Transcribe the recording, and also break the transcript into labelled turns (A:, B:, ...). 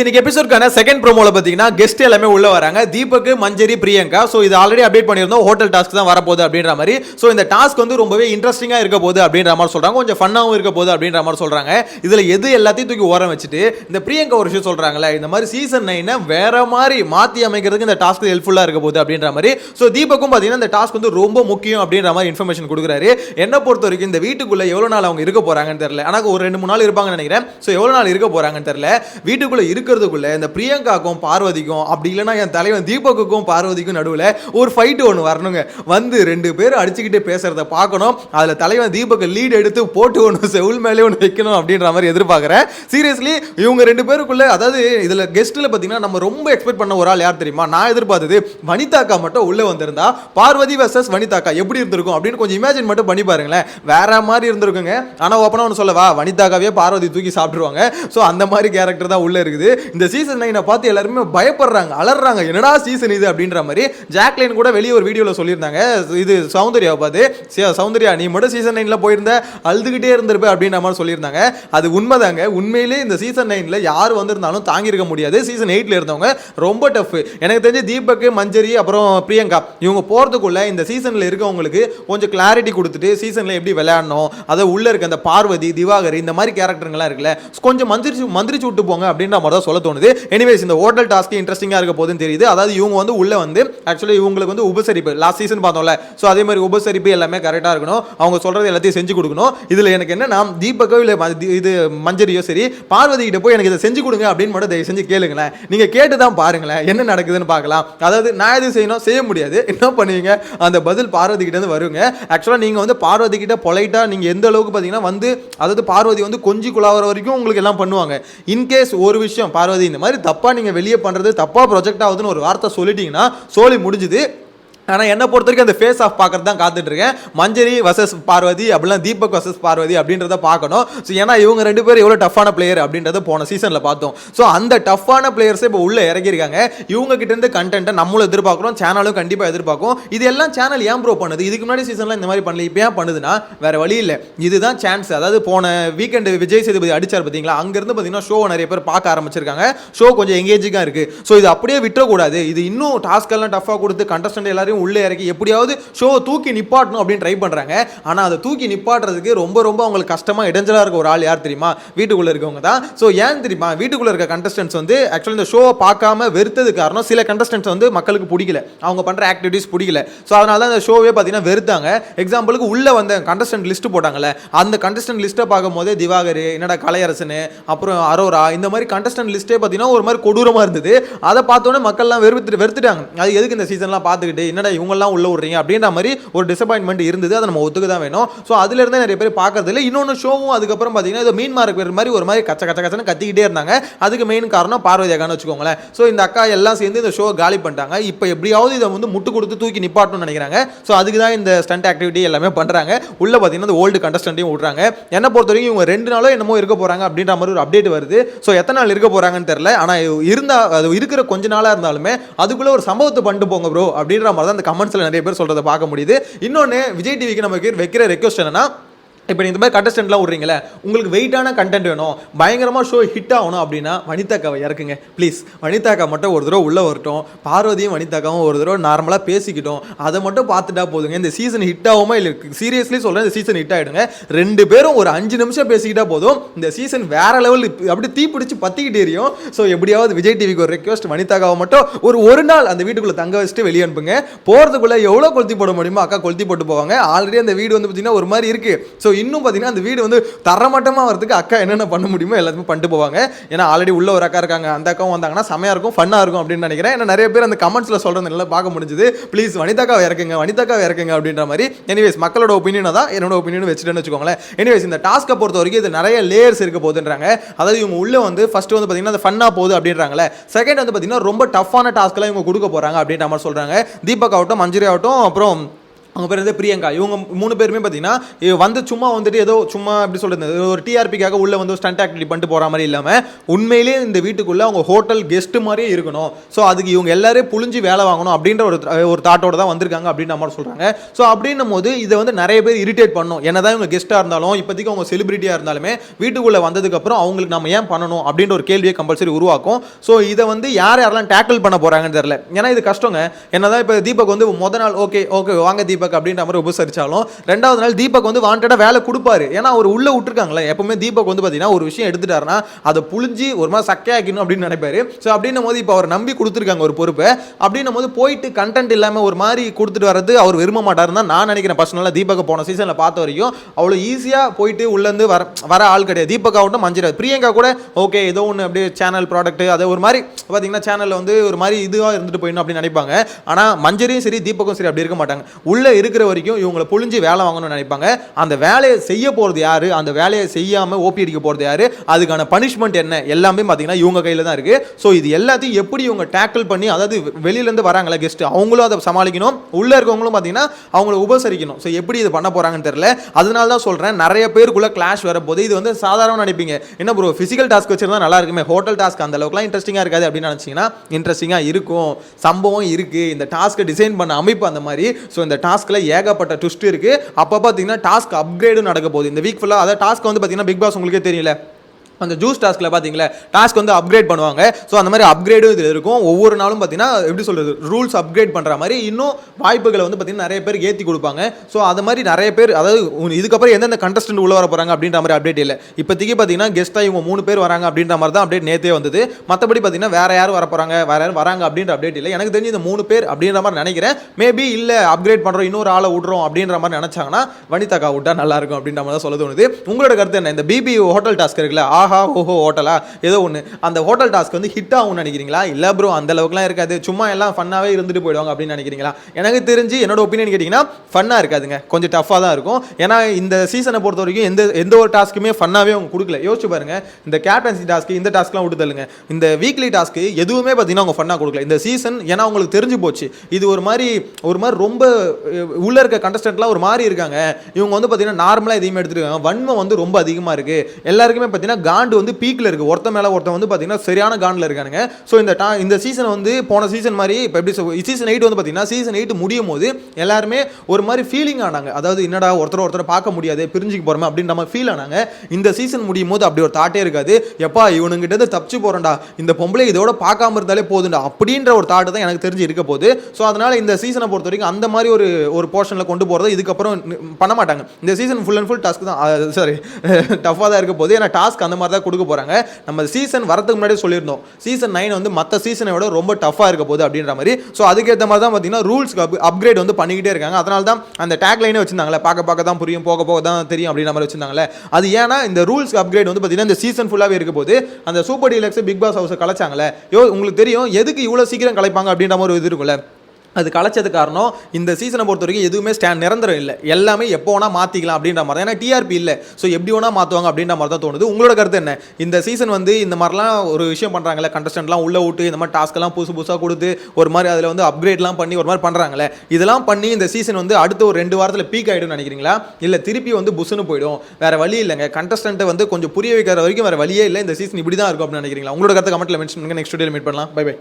A: இன்னைக்கு எபிசோட்கான செகண்ட் ப்ரோமோவில் பார்த்தீங்கன்னா கெஸ்ட் எல்லாமே உள்ள வராங்க. தீபக் மஞ்சரி பிரியங்கா. ஸோ இது ஆல்ரெடி அப்டேட் பண்ணியிருந்தோம். ஹோட்டல் டாஸ்க் தான் வரப்போகுது அப்படின்ற மாதிரி. ஸோ இந்த டாஸ்க் வந்து ரொம்பவே இன்ட்ரெஸ்டிங்காக இருக்க போகுது அப்படின்ற மாதிரி சொல்கிறாங்க கொஞ்சம் ஃபன்னாகவும் இருக்க போகுது அப்படின்ற மாதிரி சொல்கிறாங்க இதில் எது எல்லாத்தையும் தூக்கி ஓரம் வச்சுட்டு இந்த பிரியங்கா ஒரு விஷயம் சொல்கிறாங்களே இந்த மாதிரி சீசன் நைனை வேற மாதிரி மாற்றி அமைக்கிறதுக்கு இந்த டாஸ்க் ஹெல்ப்ஃபுல்லா இருக்க போகுது அப்படின்ற மாதிரி. ஸோ தீபக்கும் பாத்தீங்கன்னா இந்த டாஸ்க் வந்து ரொம்ப முக்கியம் அப்படின்ற மாதிரி இன்ஃபர்மேஷன் கொடுக்குறாரு. என்னை பொறுத்த வரைக்கும் இந்த வீட்டுக்குள்ள எவ்வளவு நாள் அவங்க இருக்க போறாங்கன்னு தெரியல. ஆனால் ஒரு ரெண்டு மூணு நாள் இருப்பாங்கன்னு நினைக்கிறேன். ஸோ எவ்வளவு நாள் இருக்க போறாங்கன்னு தெரியல. வீட்டுக்குள்ளே இருக்க இருக்கிறதுக்குள்ள இந்த பிரியங்காக்கும் பார்வதிக்கும் அப்படி இல்லைன்னா என் தலைவன் தீபக்குக்கும் பார்வதிக்கும் நடுவில் ஒரு ஃபைட்டு ஒன்று வரணுங்க. வந்து ரெண்டு பேரும் அடிச்சுக்கிட்டு பேசுகிறத பார்க்கணும். அதில் தலைவன் தீபக் லீட் எடுத்து போட்டு ஒன்று செவுல் மேலே ஒன்று வைக்கணும் அப்படின்ற மாதிரி எதிர்பார்க்குறேன். சீரியஸ்லி இவங்க ரெண்டு பேருக்குள்ள அதாவது இதில் கெஸ்ட்டில் பார்த்தீங்கன்னா நம்ம ரொம்ப எக்ஸ்பெக்ட் பண்ண ஒரு ஆள் யார் தெரியுமா? நான் எதிர்பார்த்தது வனிதாக்கா மட்டும் உள்ளே வந்திருந்தா பார்வதி வர்சஸ் வனிதாக்கா எப்படி இருந்திருக்கும் அப்படின்னு கொஞ்சம் இமேஜின் மட்டும் பண்ணி பாருங்களேன். வேற மாதிரி இருந்திருக்குங்க. ஆனால் ஓப்பனாக ஒன்று சொல்லவா வனிதாக்காவே பார்வதி தூக்கி சாப்பிட்ருவாங்க ஸோ அந்த மாதிரி கேரக்டர் தான் உள்ளே இருக்குது. இந்த சீசன் நைனை பார்த்து எல்லாருமே பயப்படுறாங்க அலறாங்க. என்னடா சீசன் இது அப்படின்ற மாதிரி ஜாக்லைன் கூட வெளியே ஒரு வீடியோவில் சொல்லியிருந்தாங்க. இது சௌந்தர்யா பார்த்து சௌந்தர்யா நீ மட்டும் சீசன் நைனில் போயிருந்த அழுதுகிட்டே இருந்திருப்ப அப்படின்ற மாதிரி சொல்லியிருந்தாங்க. அது உண்மைதாங்க. உண்மையிலே இந்த சீசன் நைனில் யார் வந்திருந்தாலும் தாங்கியிருக்க முடியாது. சீசன் எயிட்டில் இருந்தவங்க ரொம்ப டஃப் எனக்கு தெரிஞ்சு தீபக் மஞ்சரி அப்புறம் பிரியங்கா இவங்க போகிறதுக்குள்ள இந்த சீசனில் இருக்கவங்களுக்கு கொஞ்சம் கிளாரிட்டி கொடுத்துட்டு சீசனில் எப்படி விளையாடணும் அதை உள்ளே இருக்க அந்த பார்வதி திவாகர் இந்த மாதிரி கேரக்டருங்கெல்லாம் இருக்குல்ல கொஞ்சம் மந்திரிச்சு மந்திரிச்சு விட்டு போங்க அப்படின்ற மாதிரி தான் சொல்ல தோணுது. எனிவேஸ் இந்த ஹோட்டல் டாஸ்க் இன்ட்ரெஸ்டிங்காக இருக்க போதுன்னு தெரியுது. அதாவது இவங்க வந்து உள்ளே வந்து ஆக்சுவலி இவங்களுக்கு வந்து உபசரிப்பு லாஸ்ட் சீசன் பார்த்தோம்ல. ஸோ அதே மாதிரி உபசரிப்பு எல்லாமே கரெக்டாக இருக்கணும். அவங்க சொல்கிறது எல்லாத்தையும் செஞ்சு கொடுக்கணும். இதில் எனக்கு என்னன்னா தீபக்கோ இல்லை இது மஞ்சரியோ சரி பார்வதி கிட்ட போய் எனக்கு இதை செஞ்சு கொடுங்க அப்படின்னு மட்டும் தயவு செஞ்சு கேளுங்களேன். நீங்கள் கேட்டு தான் பாருங்களேன் என்ன நடக்குதுன்னு பார்க்கலாம். அதாவது நான் எது செய்யணும் செய்ய முடியாது. என்ன பண்ணுவீங்க? அந்த பதில் பார்வதி கிட்ட இருந்து வருங்க. ஆக்சுவலாக நீங்கள் வந்து பார்வதி கிட்ட பொலைட்டாக நீங்கள் எந்த அளவுக்கு பார்த்தீங்கன்னா வந்து அதாவது பார்வதி வந்து கொஞ்சி குழாவற வரைக்கும் உங்களுக்கு எல்லாம் பண்ணுவாங்க. இன்கேஸ் ஒரு விஷயம் பார்வதி இந்த மாதிரி தப்பாக நீங்கள் வெளியே பண்ணுறது தப்பாக ப்ரொஜெக்ட் ஆகுதுன்னு ஒரு வார்த்தை சொல்லிட்டீங்கன்னா சோலி முடிஞ்சுது. ஆனால் என்னை பொறுத்த வரைக்கும் அந்த ஃபேஸ் ஆஃப் பார்க்கறது தான் காத்துட்ருக்கேன். மஞ்சரி வசஸ் பார்வதி அப்படிலாம் தீபக் வசஸ் பார்வதி அப்படின்றத பார்க்கணும். ஸோ ஏன்னா இவங்க ரெண்டு பேரும் எவ்வளோ டஃப்பான பிளேயர் அப்படின்றத போன சீசனில் பார்த்தோம். ஸோ அந்த டஃப்பான பிளேயர்ஸே இப்போ உள்ளே இறங்கியிருக்காங்க இவங்க கிட்டேருந்து கண்டென்ட்டை நம்மளும் எதிர்பார்க்குறோம். சேனலும் கண்டிப்பாக எதிர்பார்க்கும். இது எல்லாம் சேனல் ஏன் ப்ரோ பண்ணுது? இதுக்கு முன்னாடி சீசனில் இந்த மாதிரி பண்ணல. இப்போ ஏன் பண்ணுதுன்னா வேறு வழி இல்லை. இதுதான் சான்ஸ் அதாவது போன வீக்கெண்டு விஜய் சேதுபதி அடிச்சார் பார்த்தீங்களா அங்கேருந்து பார்த்தீங்கன்னா ஷோ நிறைய பேர் பார்க்க ஆரம்பிச்சிருக்காங்க. ஷோ கொஞ்சம் எங்கேஜிங்காக இருக்குது ஸோ இது அப்படியே விட்டுறக்கூடாது. இது இன்னும் டாஸ்க் எல்லாம் டஃப்பாக கொடுத்து கண்டஸ்டன்ட் எல்லாரையும் உள்ளே இறக்கி எப்படியாவது ஷோவை தூக்கி நிப்பாட்டணும் அப்படின்னு ட்ரை பண்ணுறாங்க ஆனால் அதை தூக்கி நிப்பாட்டுறதுக்கு ரொம்ப ரொம்ப அவங்களுக்கு கஷ்டமாக இடைஞ்சலாக இருக்க ஒரு ஆள் யார் தெரியுமா? வீட்டுக்குள்ளே இருக்கவங்க தான். ஸோ ஏன் தெரியுமா? வீட்டுக்குள்ளே இருக்க கண்டஸ்டன்ஸ் வந்து ஆக்சுவலி இந்த ஷோவை பார்க்காம வெறுத்தது காரணம் சில கண்டஸ்டன்ஸ் வந்து மக்களுக்கு பிடிக்கல. அவங்க பண்ணுற ஆக்டிவிட்டிஸ் பிடிக்கல. ஸோ அதனால தான் அந்த ஷோவே பார்த்தீங்கன்னா வெறுத்தாங்க. எக்ஸாம்பிளுக்கு உள்ளே வந்த கண்டஸ்டன்ட் லிஸ்ட் போட்டாங்கல்ல அந்த கண்டஸ்டன்ட் லிஸ்ட்டை பார்க்கும் போதே திவாகர் என்னடா கலையரசனு அப்புறம் அரோரா இந்த மாதிரி கண்டஸ்டன்ட் லிஸ்ட்டே பார்த்தீங்கன்னா ஒரு மாதிரி கொடூரமாக இருந்தது. அதை பார்த்தோன்னே மக்கள்லாம் வெறுத்துட்டு வெறுத்துட்டாங்க. அது எதுக்கு இந்த சீசன்லாம் பார்த்துக்கிட்டு என்னடா இவங்கெல்லாம் உள்ள விட்றீங்க அப்படின்ற மாதிரி ஒரு டிசப்பாயின்மெண்ட் இருந்தது அதை நம்ம ஒத்துக்க தான் வேணும். ஸோ அதுலேருந்து நிறைய பேர் பார்க்கறது இல்லை. இன்னொன்று ஷோவும் அதுக்கப்புறம் பார்த்தீங்கன்னா இது மீன் மார்க் மாதிரி ஒரு மாதிரி கச்ச கச்ச கச்சன்னு கத்திக்கிட்டே இருந்தாங்க. அதுக்கு மெயின் காரணம் பார்வதி அக்கான்னு வச்சுக்கோங்களேன். ஸோ இந்த அக்கா எல்லாம் சேர்ந்து இந்த ஷோ காலி பண்ணிட்டாங்க. இப்போ எப்படியாவது இதை வந்து முட்டு கொடுத்து தூக்கி நிப்பாட்டணும்னு நினைக்கிறாங்க. ஸோ அதுக்கு தான் இந்த ஸ்டண்ட் ஆக்டிவிட்டி எல்லாமே பண்ணுறாங்க உள்ள பார்த்தீங்கன்னா இந்த ஓல்டு கண்டஸ்டண்ட்டையும் விட்றாங்க. என்னை பொறுத்த வரைக்கும் இவங்க ரெண்டு நாளோ என்னமோ இருக்க போகிறாங்க அப்படின்ற மாதிரி ஒரு அப்டேட் வருது. ஸோ எத்தனை நாள் இருக்க போகிறாங்கன்னு தெரில ஆனால் இருந்தால் அது இருக்கிற கொஞ்ச நாளாக இருந்தாலுமே அதுக்குள்ளே ஒரு சம்பவத்தை பண்ணிட்டு போங்க ப்ரோ அப்படின்ற மாதிரி தான் அந்த கமெண்ட்ஸில் நிறைய பேர் சொல்கிறத பார்க்க முடியுது. இன்னொன்று விஜய் டிவிக்கு நமக்கு வைக்கிற ரெக்வஸ்ட் என்னன்னா இப்போ இந்த மாதிரி கண்டஸ்டன்ட்லாம் விட்றீங்களே உங்களுக்கு வெயிட்டான கண்டென்ட் வேணும் பயங்கரமாக ஷோ ஹிட் ஆகணும் அப்படின்னா வனிதாக்காவை இறக்குங்க. ப்ளீஸ் வனிதாக்கா மட்டும் ஒரு தடவை உள்ளே வரட்டும் பார்வதியும் வனிதாக்காவும் ஒரு தடவை நார்மலாக பேசிக்கிட்டோம். அதை மட்டும் பார்த்துட்டா போதுங்க. இந்த சீசன் ஹிட் ஆகுமா இல்லை சீரியஸ்லி சொல்கிறேன் இந்த சீசன் ஹிட் ஆகிடுங்க ரெண்டு பேரும் ஒரு அஞ்சு நிமிஷம் பேசிக்கிட்டா போதும். இந்த சீசன் வேற லெவல் அப்படி தீ பிடிச்சி பத்திக்கிட்டு எரியும். ஸோ எப்படியாவது விஜய் டிவிக்கு ஒரு ரெக்வஸ்ட் வனிதாக்காவை மட்டும் ஒரு ஒரு நாள் அந்த வீட்டுக்குள்ளே தங்க வச்சுட்டு வெளியே அனுப்புங்க. போகிறதுக்குள்ளே எவ்வளோ கொளுத்தி போட முடியுமோ அக்கா கொளுத்தி போட்டு போவாங்க. ஆல்ரெடி அந்த வீடு வந்து பார்த்தீங்கன்னா ஒரு மாதிரி இருக்குது ஸோ இன்னும் பார்த்தீங்கன்னா அந்த வீடு வந்து தரமட்டமாக வரதுக்கு அக்கா என்னென்ன பண்ண முடியுமோ எல்லாத்தையுமே பண்ணிட்டு போவாங்க. ஏன்னா ஆல்ரெடி உள்ள ஒரு அக்கா இருக்காங்க. அந்த அக்காவும் வந்தாங்கன்னா செமையாக இருக்கும் ஃபன்னாக இருக்கும் அப்படின்னு நினைக்கிறேன். ஏன்னா நிறைய பேர் அந்த கமெண்ட்ஸில் சொல்கிறது நல்லா பார்க்க முடிஞ்சுது. ப்ளீஸ் வனிதாக்காவை இறக்குங்க வனிதாக்காவை இறக்குங்க அப்படின்ற மாதிரி. எனிவேஸ் மக்களோட ஒப்பீனியனை தான் என்னோட ஒப்பீனியன் வச்சுட்டேன்னு வச்சுக்கோங்களேன். எனிவேஸ் இந்த டாஸ்க்கை பொறுத்த வரைக்கும் இது நிறைய லேயர்ஸ் இருக்க போகுதுன்றாங்க. அதாவது இவங்க உள்ளே வந்து ஃபஸ்ட்டு வந்து பார்த்தீங்கன்னா அது ஃபன்னாக போகுது அப்படின்றாங்களே செகண்ட் வந்து பார்த்தீங்கன்னா ரொம்ப டஃப்பான டாஸ்க்கெல்லாம் இவங்க கொடுக்க போகிறாங்க அப்படின்ற மாதிரி சொல்கிறாங்க தீபக் ஆகட்டும் மஞ்சரி ஆகட்டும் அப்புறம் அவங்க பேர் வந்து பிரியங்கா. இவங்க மூணு பேருமே பார்த்தீங்கன்னா வந்து சும்மா வந்துட்டு ஏதோ சும்மா எப்படி சொல்கிறது ஒரு டிஆர்பிக்காக உள்ளே வந்து ஸ்டண்ட் ஆக்டிவிட்டி பண்ணிட்டு போகிற மாதிரி இல்லாமல் உண்மையிலேயே இந்த வீட்டுக்குள்ளே அவங்க ஹோட்டல் கெஸ்ட்டு மாதிரியே இருக்கணும். ஸோ அதுக்கு இவங்க எல்லாரும் புழிஞ்சு வேலை வாங்கணும் அப்படின்ற ஒரு ஒரு தாட்டோட தான் வந்திருக்காங்க அப்படின்ற மாதிரி சொல்கிறாங்க ஸோ அப்படின்னும் போது இதை வந்து நிறைய பேர் இரிட்டேட் பண்ணும். என்னதான் இவங்க கெஸ்ட்டாக இருந்தாலும் இப்போதைக்கு அவங்க செலிபிரிட்டியாக இருந்தாலுமே வீட்டுக்குள்ளே வந்ததுக்கப்புறம் அவங்களுக்கு நம்ம ஏன் பண்ணணும் அப்படின்ற ஒரு கேள்வியை கம்பல்சரி உருவாக்கும். ஸோ இதை வந்து யார் யாரெல்லாம் டேக்கிள் பண்ண போகிறாங்கன்னு தெரியல. ஏன்னா இது கஷ்டங்க. என்னதான் இப்போ தீபக் வந்து முத நாள் ஓகே ஓகே வாங்க தீபக். அப்படின்ற மாதிரி உபசரிச்சாலும் ரெண்டாவது நாள் தீபக் வந்து வாண்டடாக வேலை கொடுப்பாரு. ஏன்னா அவர் உள்ளே விட்டுருக்காங்களே எப்பவுமே தீபக் வந்து பார்த்தீங்கன்னா ஒரு விஷயம் எடுத்துட்டாருன்னா அதை புழிஞ்சு ஒரு மாதிரி சக்கையாக்கணும் அப்படின்னு நினைப்பாரு. ஸோ அப்படின்னும் போது இப்போ அவர் நம்பி கொடுத்துருக்காங்க ஒரு பொறுப்பை. அப்படின்னும் போது போயிட்டு கண்டென்ட் இல்லாமல் ஒரு மாதிரி கொடுத்துட்டு வர்றது அவர் விரும்ப மாட்டாருன்னு தான் நான் நினைக்கிறேன். பர்சனலாக தீபக் போன சீசனில் பார்த்த வரைக்கும் அவ்வளோ ஈஸியாக போயிட்டு உள்ளேருந்து வர வர ஆள் கிடையாது. தீபக் ஆகட்டும் மஞ்சிரா பிரியங்கா கூட ஓகே ஏதோ ஒன்று அப்படியே சேனல் ப்ராடக்ட் அதை ஒரு மாதிரி பார்த்தீங்கன்னா சேனலில் வந்து ஒரு மாதிரி இதுவாக இருந்துட்டு போயிடணும் அப்படின்னு நினைப்பாங்க. ஆனால் மஞ்சரியும் சரி தீபக்கும் சரி அப்படி இருக்க மாட்டாங்க. உள்ளே இருக்கிற வரைக்கும் இவங்களை புழிஞ்சு வேலை வாங்கணும்னு நினைப்பாங்க. அந்த வேலையை செய்ய போகிறது யாரு? அந்த வேலையை செய்யாமல் ஓபி அடிக்க போகிறது யார்? அதுக்கான பனிஷ்மெண்ட் என்ன? எல்லாமே பார்த்தீங்கன்னா இவங்க கையில் தான் இருக்குது ஸோ இது எல்லாத்தையும் எப்படி இவங்க டேக்கிள் பண்ணி அதாவது வெளியிலேருந்து வராங்களே கெஸ்ட் அவங்களும் அதை சமாளிக்கணும். உள்ளே இருக்கவங்களும் பார்த்தீங்கன்னா அவங்கள உபசரிக்கணும். ஸோ எப்படி இது பண்ண போகிறாங்கன்னு தெரியல. அதனால தான் சொல்கிறேன் நிறைய பேருக்குள்ள கிளாஷ் வரப்போது இது வந்து சாதாரண நினைப்பீங்க. என்ன ப்ரோ ஃபிசிக்கல் டாஸ்க் வச்சிருந்தா நல்லா இருக்குமே. ஹோட்டல் டாஸ்க் அந்த அளவுக்குலாம் இன்ட்ரெஸ்டிங்காக இருக்காது அப்படின்னு நினச்சிங்கன்னா இன்ட்ரெஸ்டிங்காக இருக்கும். சம்பவம் இருக்குது இந்த டாஸ்க்கை டிசைன் பண்ண அமைப்பு அந்த மாதிரி. ஸோ இந்த டாஸ்க்கில் ஏகப்பட்ட ட்விஸ்ட் இருக்குது அப்போ பார்த்தீங்கன்னா டாஸ்க் அப்கிரேடும் நடக்க போகுது. இந்த வீக் ஃபுல்லாக அதாவது டாஸ்க் வந்து பார்த்தீங்கன்னா பிக் பாஸ் உங்களுக்கே தெரியல அந்த ஜூஸ் டாஸ்க்கில் பார்த்தீங்களா டாஸ்க் வந்து அப்கிரேட் பண்ணுவாங்க. ஸோ அந்த மாதிரி அப்கிரேடும் இதில் இருக்கும். ஒவ்வொரு நாளும் பார்த்தீங்கன்னா எப்படி சொல்கிறது ரூல்ஸ் அப்கிரேட் பண்ணுற மாதிரி இன்னும் வாய்ப்புகளை வந்து பார்த்தீங்கன்னா நிறைய பேர் ஏற்றி கொடுப்பாங்க. ஸோ அது மாதிரி நிறைய பேர் அதாவது இதுக்கப்புறம் எந்தெந்த கண்டஸ்டன்ட் உள்ள வர போகிறாங்க அப்படின்ற மாதிரி அப்டேட் இல்லை. இப்போதைக்கு பார்த்தீங்கன்னா கெஸ்ட்டாக இவங்க மூணு பேர் வராங்க அப்படின்ற மாதிரி தான் அப்டேட் நேற்றே வந்தது. மற்றபடி பார்த்தீங்கன்னா வேறு யார் வர போகிறாங்க வேறு யார் வராங்க அப்படின்ற அப்டேட் இல்லை. எனக்கு தெரிஞ்சு இந்த மூணு பேர் அப்படின்ற மாதிரி நினைக்கிறேன். மேபி இல்லை அப்கிரேட் பண்ணுறோம் இன்னொரு ஆளை விட்றோம் அப்படின்ற மாதிரி நினச்சாங்கன்னா வனிதாக்கா விட்டா நல்லாயிருக்கும் அப்படின்ற மாதிரி தான் சொல்ல தோணுது. உங்களோட கருத்து என்ன? இந்த பிபி ஹோட்டல் டாஸ்க் இருக்குல்ல ஆஹா ஓஹோ ஹோட்டலா? ஏதோ ஒன்று அந்த ஹோட்டல் டாஸ்க் வந்து ஹிட் ஆகும்னு நினைக்கிறீங்களா? இல்லை ப்ரோ அந்த அளவுக்குலாம் இருக்காது. சும்மா எல்லாம் ஃபன்னாகவே இருந்துட்டு போயிடுவாங்க அப்படின்னு நினைக்கிறீங்களா? எனக்கு தெரிஞ்சு என்னோட ஒப்பீனியன் கேட்டிங்கன்னா ஃபன்னாக இருக்காதுங்க. கொஞ்சம் டஃப்பாக தான் இருக்கும். ஏன்னா இந்த சீசனை பொறுத்த வரைக்கும் எந்த எந்த ஒரு டாஸ்க்குமே ஃபன்னாகவே அவங்க கொடுக்கல. யோசிச்சு பாருங்க. இந்த கேப்டன்சி டாஸ்க்கு இந்த டாஸ்க்லாம் விட்டு தள்ளுங்க. இந்த வீக்லி டாஸ்க்கு எதுவுமே பார்த்தீங்கன்னா அவங்க ஃபன்னாக கொடுக்கல. இந்த சீசன் ஏன்னா அவங்களுக்கு தெரிஞ்சு போச்சு. இது ஒரு மாதிரி ஒரு மாதிரி ரொம்ப உள்ளே இருக்க கண்டஸ்டன்ட்லாம் ஒரு மாதிரி இருக்காங்க. இவங்க வந்து பார்த்தீங்கன்னா நார்மலாக எதையுமே எடுத்துருக்காங்க வன்மை வந்து ரொம்ப அதிகமாக இருக்குது எல்லாருக்குமே பார்த்தீங்கன்னா காண்டு வந்து பீக்கில் இருக்கு. ஒருத்த மேலே ஒருத்தன் வந்து பார்த்தீங்கன்னா சரியான காண்டில் இருக்கானுங்க. ஸோ இந்த டா இந்த சீசன் வந்து போன சீசன் மாதிரி இப்போ எப்படி சீசன் எயிட் வந்து பார்த்தீங்கன்னா சீசன் எயிட் முடியும் போது எல்லாருமே ஒரு மாதிரி ஃபீலிங் ஆனாங்க. அதாவது என்னடா ஒருத்தர் ஒருத்தர் பார்க்க முடியாது பிரிஞ்சுக்கு போகிறோமே அப்படின்னு நம்ம ஃபீல் ஆனாங்க. இந்த சீசன் முடியும் போது அப்படி ஒரு தாட்டே இருக்காது. எப்பா இவனுங்கிட்ட தப்பிச்சு போகிறேன்டா இந்த பொம்பளை இதோட பார்க்காம இருந்தாலே போதுண்டா அப்படின்ற ஒரு தாட்டு தான் எனக்கு தெரிஞ்சு இருக்க போகுது ஸோ அதனால் இந்த சீசனை பொறுத்த வரைக்கும் அந்த மாதிரி ஒரு ஒரு போர்ஷனில் கொண்டு போகிறத இதுக்கப்புறம் பண்ண மாட்டாங்க. இந்த season full and full task தான் சாரி டஃப்பாக தான் இருக்க போகுது ஏன்னா டாஸ்க் அந்த மாதிரி தான் கொடுக்க போகிறாங்க நம்ம சீசன் வரதுக்கு முன்னாடியே சொல்லியிருந்தோம். சீசன் நைன் வந்து மற்ற சீசனை விட ரொம்ப டஃப்பாக இருக்க போகுது அப்படின்ற மாதிரி. ஸோ அதுக்கேற்ற மாதிரி தான் பார்த்தீங்கன்னா அப் அப்கிரேட் வந்து பண்ணிக்கிட்டே இருக்காங்க. அதனால தான் அந்த டேக் லைனே வச்சிருந்தாங்களே பார்க்க பார்க்க தான் புரியும் போக போக தான் தெரியும் அப்படின்ற மாதிரி வச்சிருந்தாங்களே அது ஏன்னா இந்த ரூல்ஸ் அப்கிரேட் வந்து பார்த்தீங்கன்னா இந்த சீசன் ஃபுல்லாகவே இருக்க போது அந்த சூப்பர் டீலக்ஸ் பிக் பாஸ் ஹவுஸை கலைச்சாங்களே யோ உங்களுக்கு தெரியும் எதுக்கு இவ்வளோ சீக்கிரம் கலைப்பாங்க அப்படின்ற மாதிரி ஒரு இது இருக்குல்ல அது கலைச்சது காரணம் இந்த சீசனை பொறுத்த வரைக்கும் எதுவுமே ஸ்டாண்ட் நிரந்தரம் இல்லை. எல்லாமே எப்போ வேணால் மாற்றிக்கலாம் அப்படின்ற மாதிரி தான். ஏன்னா டிஆர்பி இல்லை. ஸோ எப்படி வேணால் மாற்றுவாங்க அப்படின்ற மாதிரி தான் தோணுது. உங்களோட கருத்து என்ன? இந்த சீசன் வந்து இந்த மாதிரிலாம் ஒரு விஷயம் பண்ணுறாங்களே கண்டஸ்டன்ட்லாம் உள்ளே விட்டு இந்த மாதிரி டாஸ்க்கெல்லாம் புதுசு புதுசாக கொடுத்து ஒரு மாதிரி அதில் வந்து அப்கிரேட்லாம் பண்ணி ஒரு மாதிரி பண்ணுறாங்களே இதெல்லாம் பண்ணி இந்த சீசன் வந்து அடுத்த ஒரு ரெண்டு வாரத்தில் பீக் ஆகிடும்னு நினைக்கிறீங்களா? இல்லை திருப்பி வந்து புஷ்னு போயிடும்? வேற வழி இல்லைங்க. கண்டஸ்டன்ட்டை வந்து கொஞ்சம் புரிய வைக்கிற வரைக்கும் வேற வழியே இல்லை. இந்த சீசன் இப்படி தான் இருக்கும் அப்படின்னு நினைக்கிறீங்களா? உங்களோட கருத்து கமெண்ட்டில் மென்ஷன் பண்ணுங்கள் நெக்ஸ்ட் டே மீட் பண்ணலாம். Bye bye